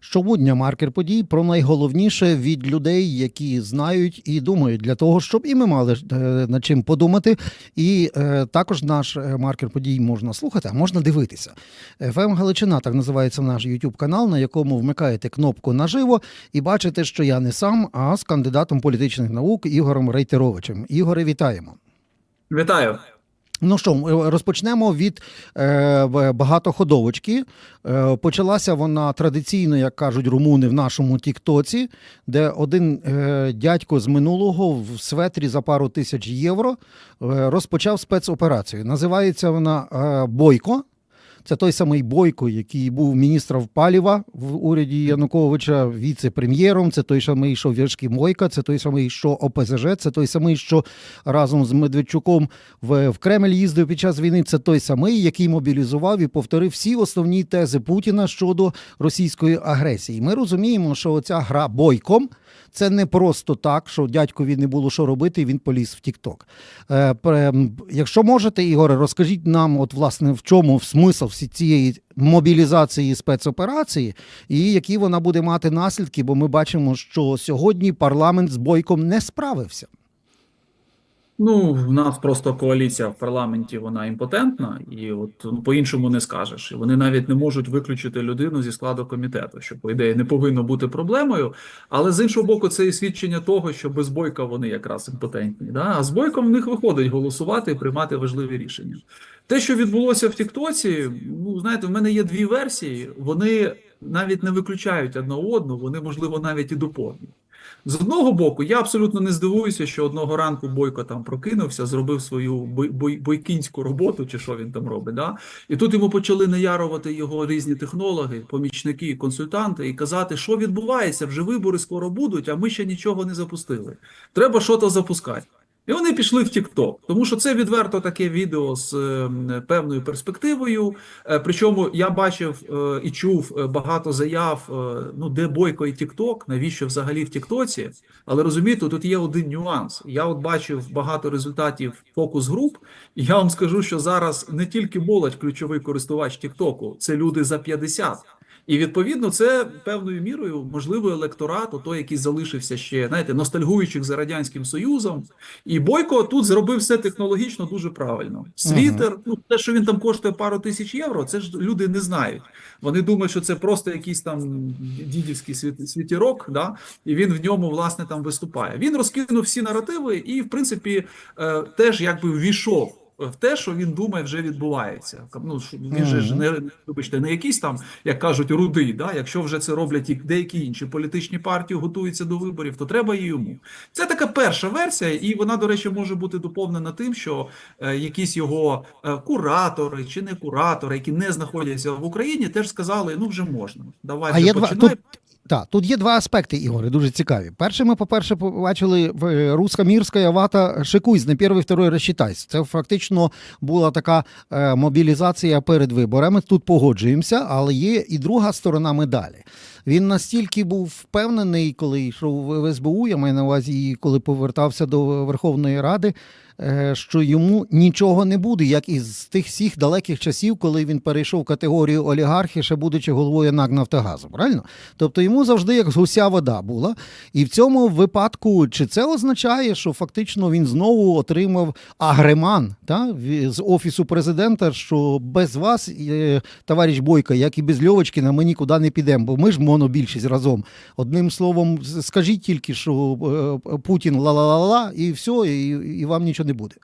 Щогодня маркер подій про найголовніше від людей, які знають і думають для того, щоб і ми мали е, над чим подумати. І е, також наш е, маркер подій можна слухати, а можна дивитися. ФМ Галичина так називається наш YouTube канал, на якому вмикаєте кнопку наживо і бачите, що я не сам, а з кандидатом політичних наук Ігорем Рейтеровичем. Ігоре, вітаємо. Вітаю. Ну що, е, розпочнемо від е, багатоходовочки. Е, почалася вона традиційно, як кажуть румуни, в нашому Тіктоці, де один е, дядько з минулого в светрі за пару тисяч євро е, розпочав спецоперацію. Називається вона е, Бойко. Це той самий Бойко, який був міністром паліва в уряді Януковича, віце-прем'єром. Це той самий, що Вєшкі Мойка, це той самий, що ОПЗЖ, це той самий, що разом з Медведчуком в, в Кремль їздив під час війни. Це той самий, який мобілізував і повторив всі основні тези Путіна щодо російської агресії. Ми розуміємо, що оця гра бойком. Це не просто так, що дядькові не було що робити, і він поліз в Тікток. Е, якщо можете, Ігоре, розкажіть нам, от власне, в чому смисл всі цієї мобілізації спецоперації, і які вона буде мати наслідки, бо ми бачимо, що сьогодні парламент з бойком не справився. Ну, в нас просто коаліція в парламенті вона імпотентна, і от ну, по-іншому не скажеш. І вони навіть не можуть виключити людину зі складу комітету, що по ідеї не повинно бути проблемою. Але з іншого боку, це і свідчення того, що без бойка вони якраз імпотентні. Да? А з бойком в них виходить голосувати і приймати важливі рішення. Те, що відбулося в Тіктоці, ну знаєте, в мене є дві версії. Вони навіть не виключають одна одну, вони можливо навіть і доповнюють. З одного боку, я абсолютно не здивуюся, що одного ранку Бойко там прокинувся, зробив свою бой, бой, бойкінську роботу, чи що він там робить. Да? І тут йому почали наярувати його різні технологи, помічники, консультанти, і казати, що відбувається, вже вибори скоро будуть, а ми ще нічого не запустили. Треба щось запускати. І вони пішли в TikTok, тому що це відверто таке відео з е, певною перспективою. Е, причому я бачив е, і чув багато заяв, ну де Бойко і TikTok, навіщо взагалі в TikTok? Але розумієте, тут є один нюанс. Я от бачив багато результатів фокус груп, і я вам скажу, що зараз не тільки молодь ключовий користувач TikTok, це люди за 50. І відповідно це певною мірою можливо електорат, той, який залишився ще, знаєте, ностальгуючих за радянським союзом. І Бойко тут зробив все технологічно дуже правильно. Світер, ну те, що він там коштує пару тисяч євро, це ж люди не знають. Вони думають, що це просто якийсь там дідівський світ, світірок, да, і він в ньому власне там виступає. Він розкинув всі наративи і, в принципі, е, теж якби ввійшов. В те, що він думає, вже відбувається. Ну він же ж не вибачте, не якийсь там, як кажуть, рудий. Да? Якщо вже це роблять і деякі інші політичні партії, готуються до виборів, то треба і йому. Це така перша версія, і вона, до речі, може бути доповнена тим, що е, якісь його е, куратори чи не куратори, які не знаходяться в Україні, теж сказали: ну вже можна. Давайте два тут. Так, тут є два аспекти, Ігоре, дуже цікаві. Перше, ми, по-перше, побачили е, мірська вата шикуйсь, не перший, второй розчитайся. Це фактично була така е, мобілізація перед виборами. Тут погоджуємося, але є і друга сторона медалі. Він настільки був впевнений, коли йшов в СБУ, я маю на увазі, коли повертався до Верховної Ради, що йому нічого не буде, як із тих всіх далеких часів, коли він перейшов категорію олігархи, ще будучи головою НАК Нафтогазу. Правильно? Тобто йому завжди як з гуся вода була. І в цьому випадку, чи це означає, що фактично він знову отримав агреман та, з офісу президента, що без вас, е, товариш Бойко, як і без Льовочкина, ми нікуди не підемо, бо ми ж монобільшість разом. Одним словом, скажіть тільки, що е, Путін ла-ла-ла-ла, і все, і, і вам нічого не буде.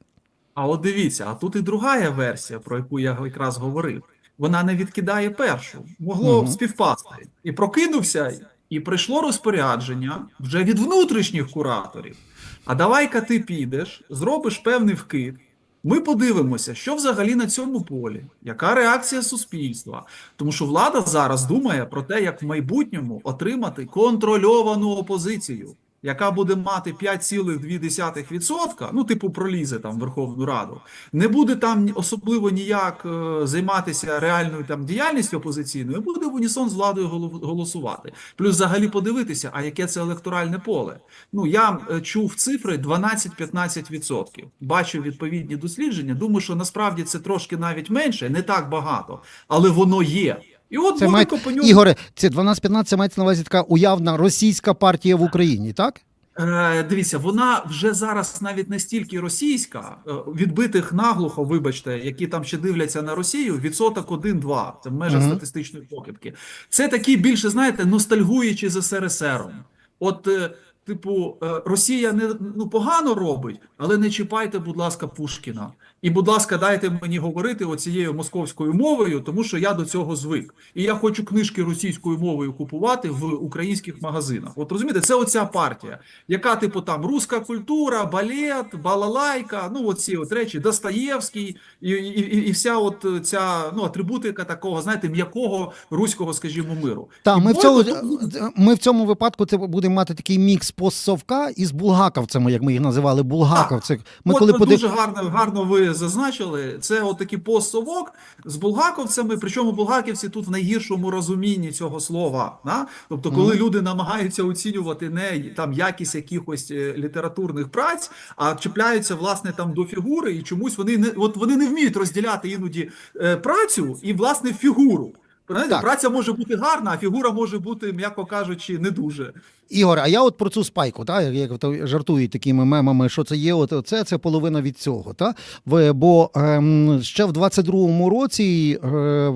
А от дивіться, а тут і друга версія, про яку я якраз говорив. Вона не відкидає першу. Могло Мгм. співпасти. І прокинувся, і прийшло розпорядження вже від внутрішніх кураторів. А давай-ка ти підеш, зробиш певний вкид. Ми подивимося, що взагалі на цьому полі, яка реакція суспільства. Тому що влада зараз думає про те, як в майбутньому отримати контрольовану опозицію, яка буде мати 5,2%, ну, типу, пролізе там в Верховну Раду, не буде там особливо ніяк е, займатися реальною там діяльністю опозиційною, буде в унісон з владою голо- голосувати. Плюс взагалі подивитися, а яке це електоральне поле. Ну я е, чув цифри 12-15%. Бачу відповідні дослідження. Думаю, що насправді це трошки навіть менше, не так багато, але воно є. І от Це буде має... компаньон. Ігоре, це 12-15 це мається на увазі така уявна російська партія в Україні, так? Е, Дивіться, вона вже зараз навіть не стільки російська, е, відбитих наглухо, вибачте, які там ще дивляться на Росію, відсоток 1-2, це в межах Мгм. статистичної похибки. Це такі більше, знаєте, ностальгуючи за СРСРом. От, е, типу, е, Росія не ну погано робить, але не чіпайте, будь ласка, Пушкіна. І, будь ласка, дайте мені говорити оцією московською мовою, тому що я до цього звик. І я хочу книжки російською мовою купувати в українських магазинах. От розумієте, це оця партія, яка, типу, там руська культура, балет, балалайка, ну оці от речі, Достоєвський, і, і, і, і вся от ця ну, атрибутика такого, знаєте, м'якого руського, скажімо, миру. Так, І ми в, цьому, ми в цьому випадку це будемо мати такий мікс постсовка із булгаковцями, як ми їх називали, булгаковці. Ми От коли ви подив... дуже гарно, гарно ви зазначили. Це от такий постсовок з булгаковцями. Причому булгаківці тут в найгіршому розумінні цього слова. Да? Тобто, коли Мгм. люди намагаються оцінювати не там якість якихось е, літературних праць, а чіпляються власне там до фігури, і чомусь вони не от вони не вміють розділяти іноді е, працю і власне фігуру. Праця може бути гарна, а фігура може бути, м'яко кажучи, не дуже. Ігор, а я от про цю спайку, та, як, то жартують такими мемами, що це є, от це, це половина від цього. Та? Бо ем, ще в 22-му році е,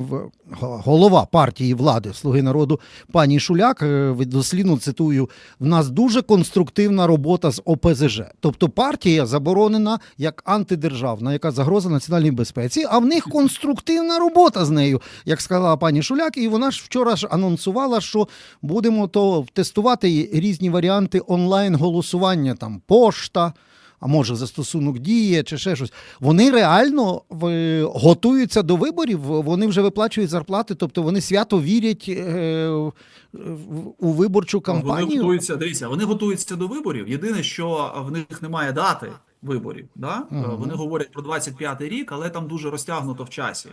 голова партії влади Слуги народу пані Шуляк, е, дослівно цитую, в нас дуже конструктивна робота з ОПЗЖ. Тобто партія заборонена як антидержавна, яка загроза національній безпеці, а в них конструктивна робота з нею, як сказала пані Шуляк, і вона ж вчора ж анонсувала, що будемо то тестувати різні варіанти онлайн голосування, там пошта. А може застосунок діє чи ще щось. Вони реально готуються до виборів, вони вже виплачують зарплати, тобто вони свято вірять е, у виборчу кампанію. Вони готуються, дивіться, вони готуються до виборів. Єдине, що в них немає дати виборів. Да? Мгм. Вони говорять про 25-й рік, але там дуже розтягнуто в часі.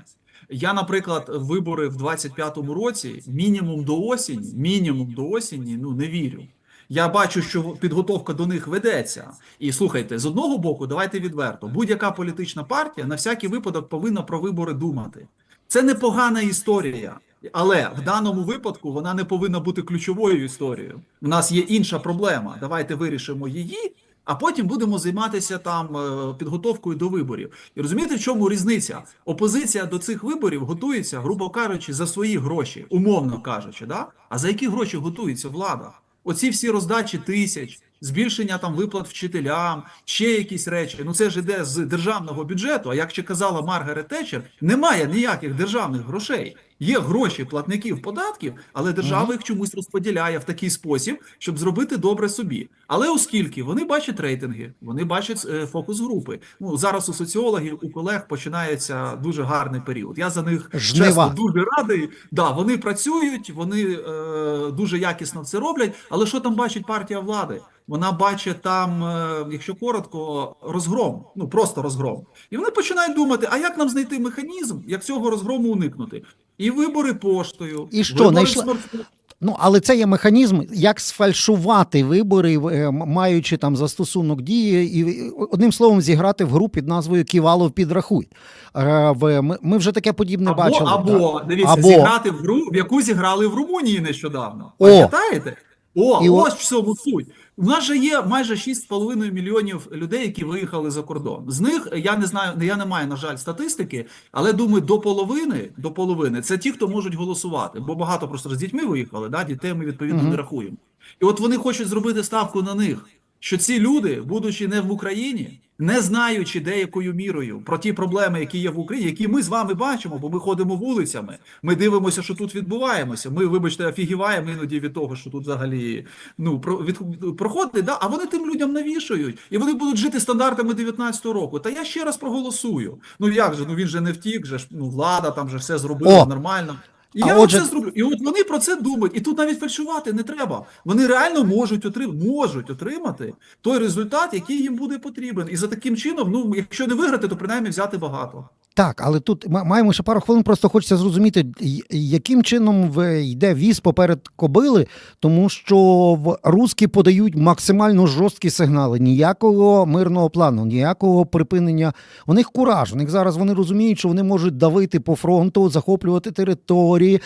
Я, наприклад, вибори в 25-му році мінімум до осені, мінімум до осені, ну не вірю. Я бачу, що підготовка до них ведеться. І слухайте, з одного боку, давайте відверто, будь-яка політична партія на всякий випадок повинна про вибори думати. Це непогана історія. Але в даному випадку вона не повинна бути ключовою історією. У нас є інша проблема. Давайте вирішимо її, а потім будемо займатися там е, підготовкою до виборів. І розумієте, в чому різниця? Опозиція до цих виборів готується, грубо кажучи, за свої гроші, умовно кажучи, да? А за які гроші готується влада? Оці всі роздачі тисяч, збільшення там виплат вчителям, ще якісь речі. Ну це ж іде з державного бюджету. А як ще казала Маргарет Тетчер, немає ніяких державних грошей. Є гроші платників податків, але держава їх чомусь розподіляє в такий спосіб, щоб зробити добре собі. Але оскільки вони бачать рейтинги, вони бачать е, фокус групи. Ну зараз у соціологів, у колег починається дуже гарний період. Я за них Жнива. чесно дуже радий. Да, вони працюють, вони е, дуже якісно це роблять. Але що там бачить партія влади? Вона бачить там, е, якщо коротко, розгром, ну просто розгром. І вони починають думати: а як нам знайти механізм, як цього розгрому уникнути? І вибори поштою, І що, знайшла- смарт- Ну, але це є механізм, як сфальшувати вибори, е, маючи там застосунок дії, і одним словом зіграти в гру під назвою Ківалов підрахуй. Е, Ми, ми вже таке подібне або, бачили. або так. дивіться, Або. зіграти в гру, в яку зіграли в Румунії нещодавно. О! Пам'ятаєте? О, І ось в цьому суть. У нас же є майже 6,5 мільйонів людей, які виїхали за кордон. З них я не знаю, я не маю, на жаль, статистики, але думаю, до половини, до половини це ті, хто можуть голосувати. Бо багато просто з дітьми виїхали, да? дітей ми відповідно не рахуємо. І от вони хочуть зробити ставку на них, що ці люди, будучи не в Україні, не знаючи деякою мірою про ті проблеми, які є в Україні, які ми з вами бачимо, бо ми ходимо вулицями, ми дивимося, що тут відбуваємося. Ми, вибачте, офігіваємо іноді від того, що тут взагалі ну про від проходить, да? а вони тим людям навішують, і вони будуть жити стандартами 19-го року. Та я ще раз проголосую. Ну як же? Ну він же не втік, же ж ну влада там же все зробила О! нормально. І А я отже- це зроблю. І от вони про це думають. І тут навіть фальшувати не треба. Вони реально можуть отримати, можуть отримати той результат, який їм буде потрібен. І за таким чином, ну якщо не виграти, то принаймні взяти багато. Так, але тут ма- маємо ще пару хвилин. Просто хочеться зрозуміти, яким чином йде віз поперед кобили, тому що в руски подають максимально жорсткі сигнали. Ніякого мирного плану, ніякого припинення. У них кураж. У них зараз вони розуміють, що вони можуть давити по фронту, захоплювати території.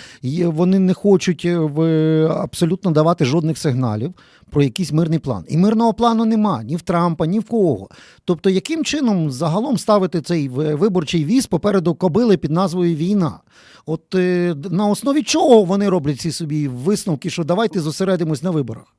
Вони не хочуть е, абсолютно давати жодних сигналів про якийсь мирний план. І мирного плану нема ні в Трампа, ні в кого. Тобто, яким чином загалом ставити цей виборчий віз попереду кобили під назвою Війна? От е, на основі чого вони роблять ці собі висновки, що давайте зосередимось на виборах?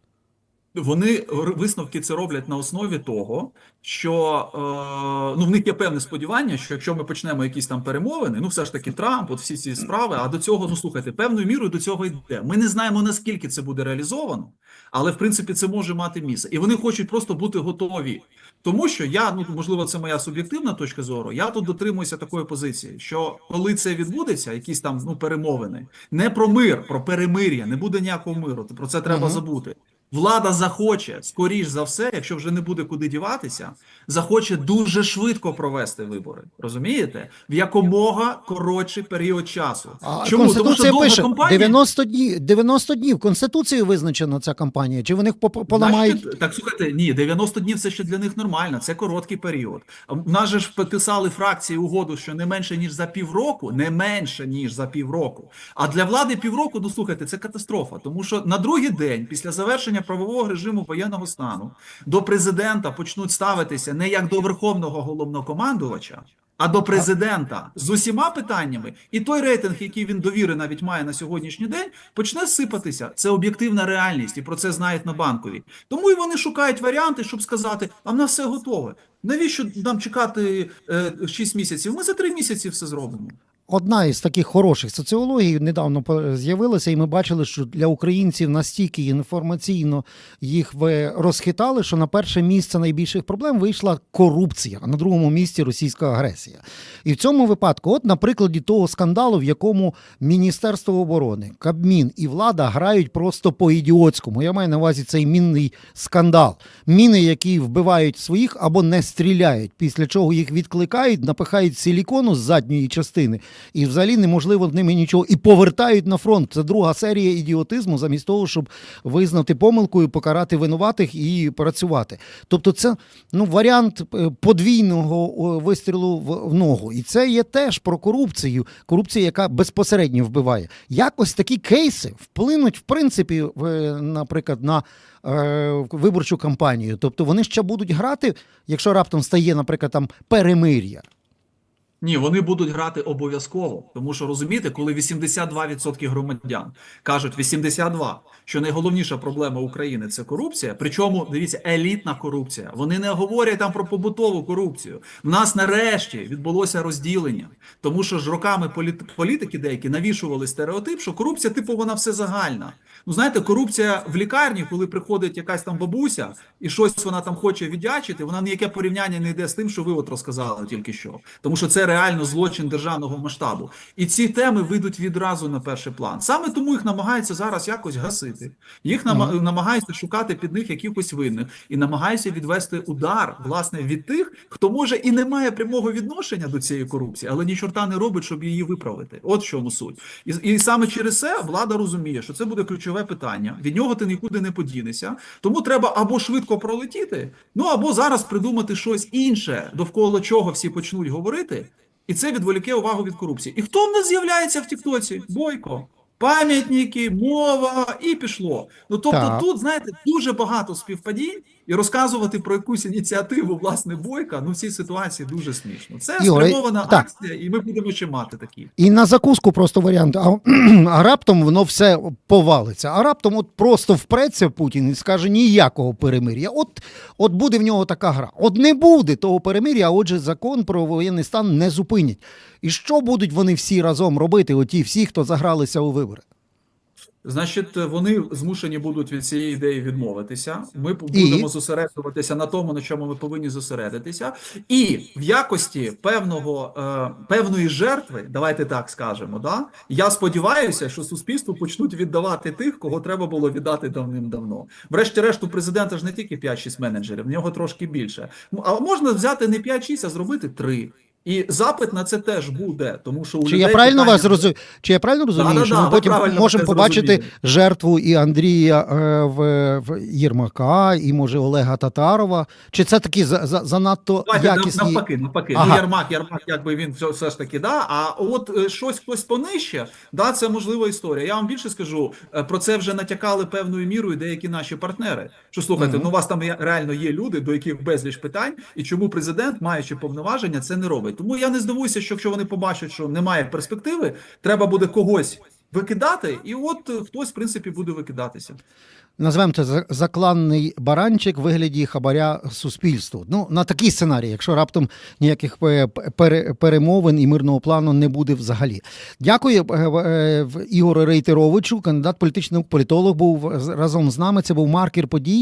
Вони висновки це роблять на основі того, що е, ну в них є певне сподівання, що якщо ми почнемо якісь там перемовини, ну все ж таки Трамп, от всі ці справи. А до цього, ну слухайте, певною мірою до цього йде. Ми не знаємо наскільки це буде реалізовано, але в принципі це може мати місце, і вони хочуть просто бути готові. Тому що я, ну можливо, це моя суб'єктивна точка зору. Я тут дотримуюся такої позиції, що коли це відбудеться, якісь там ну перемовини, не про мир, про перемир'я, не буде ніякого миру. Про це треба угу. забути. Влада захоче, скоріш за все, якщо вже не буде куди діватися, захоче дуже швидко провести вибори. Розумієте? В якомога коротший період часу. А Чому? Тому що довга пише кампанія. 90 днів, 90 днів. Конституцією визначена ця кампанія. Чи вони поламають? Значить, так слухайте, ні, 90 днів це ще для них нормально, це короткий період. В нас же ж підписали фракції угоду, що не менше ніж за півроку, не менше ніж за півроку. А для влади півроку, ну слухайте, це катастрофа. Тому що на другий день, після завершення правового режиму воєнного стану, до президента почнуть ставитися не як до верховного головнокомандувача. А до президента з усіма питаннями, і той рейтинг, який він довіри навіть має на сьогоднішній день, почне сипатися. Це об'єктивна реальність, і про це знають на банковій. Тому і вони шукають варіанти, щоб сказати: а в нас все готове. Навіщо нам чекати е, 6 місяців? Ми за 3 місяці все зробимо. Одна із таких хороших соціологій недавно по- з'явилася, і ми бачили, що для українців настільки інформаційно їх розхитали, що на перше місце найбільших проблем вийшла корупція, а на другому місці російська агресія. І в цьому випадку, от на прикладі того скандалу, в якому Міністерство оборони, Кабмін і влада грають просто по-ідіотському. Я маю на увазі цей мінний скандал. Міни, які вбивають своїх або не стріляють, після чого їх відкликають, напихають силікону з задньої частини, і взагалі неможливо ними нічого. І повертають на фронт. Це друга серія ідіотизму, замість того, щоб визнати помилкою, покарати винуватих і працювати. Тобто, це ну, варіант е, подвійного вистрілу в, ногу. І це є теж про корупцію. Корупція, яка безпосередньо вбиває. Якось такі кейси вплинуть, в принципі, е, наприклад, на е, виборчу кампанію. Тобто вони ще будуть грати, якщо раптом стає, наприклад, там перемир'я. Ні, вони будуть грати обов'язково, тому що розумієте, коли 82% громадян кажуть 82, що найголовніша проблема України це корупція. Причому дивіться, елітна корупція. Вони не говорять там про побутову корупцію. В нас нарешті відбулося розділення, тому що ж роками політ- політики деякі навішували стереотип, що корупція, типу, вона все загальна. Ну знаєте, корупція в лікарні, коли приходить якась там бабуся і щось вона там хоче віддячити, вона ніяке порівняння не йде з тим, що ви от розказали тільки що, тому що це реально злочин державного масштабу. І ці теми вийдуть відразу на перший план. Саме тому їх намагаються зараз якось гасити. Їх нама- намагаються шукати під них якихось винних і намагаються відвести удар власне від тих, хто може і не має прямого відношення до цієї корупції, але ні чорта не робить, щоб її виправити. От в чому суть. І, і саме через це влада розуміє, що це буде ключове питання. Від нього ти нікуди не подінешся. Тому треба або швидко пролетіти, ну або зараз придумати щось інше, довкола чого всі почнуть говорити. І це відволіке увагу від корупції. І хто в нас з'являється в Тіктоці? Бойко. Пам'ятники, мова і пішло. Ну тобто Так. тут, знаєте, дуже багато співпадінь, і розказувати про якусь ініціативу власне бойка. Ну в цій ситуації дуже смішно. Це Ігор, спрямована так. акція, і ми будемо ще мати такі. І на закуску просто варіант. А, а раптом воно все повалиться. А раптом от просто впреться Путін і скаже ніякого перемир'я. От, от буде в нього така гра. От не буде того перемир'я, а отже, закон про воєнний стан не зупинять. І що будуть вони всі разом робити? Оті всі, хто загралися у вибори? Значить, вони змушені будуть від цієї ідеї відмовитися. Ми І? будемо зосереджуватися на тому, на чому ми повинні зосередитися, і в якості певного е, певної жертви, давайте так скажемо. Да я сподіваюся, що суспільству почнуть віддавати тих, кого треба було віддати давним-давно. Врешті-решт, у президента ж не тільки 5-6 менеджерів, в нього трошки більше. Ну, А можна взяти не 5-6, а зробити 3. І запит на це теж буде, тому що у Чи людей я правильно питання- вас зрозумів? Чи я правильно розумію, Да-да-да, що ми ви потім можемо побачити зрозуміли. жертву і Андрія е, в, в Єрмака, і може Олега Татарова? Чи це такі за, за, занадто Давайте якісні? навпаки, навпаки. Ага. Ну, Ярмак, Ярмак, якби він все, все ж таки, да. А от е, щось хтось понижче, да, це можлива історія. Я вам більше скажу, е, про це вже натякали певною мірою деякі наші партнери. Що слухайте, Мгм. ну у вас там реально є люди, до яких безліч питань, і чому президент, маючи повноваження, це не робить. Тому я не здивуюся, що якщо вони побачать, що немає перспективи, треба буде когось викидати, і от е, хтось, в принципі, буде викидатися. Назвемо це закланний баранчик в вигляді хабаря суспільству. Ну, на такий сценарій, якщо раптом ніяких е, пере- перемовин і мирного плану не буде взагалі. Дякую е, Ігору Рейтеровичу, кандидат політичних політолог був разом з нами. Це був маркер подій.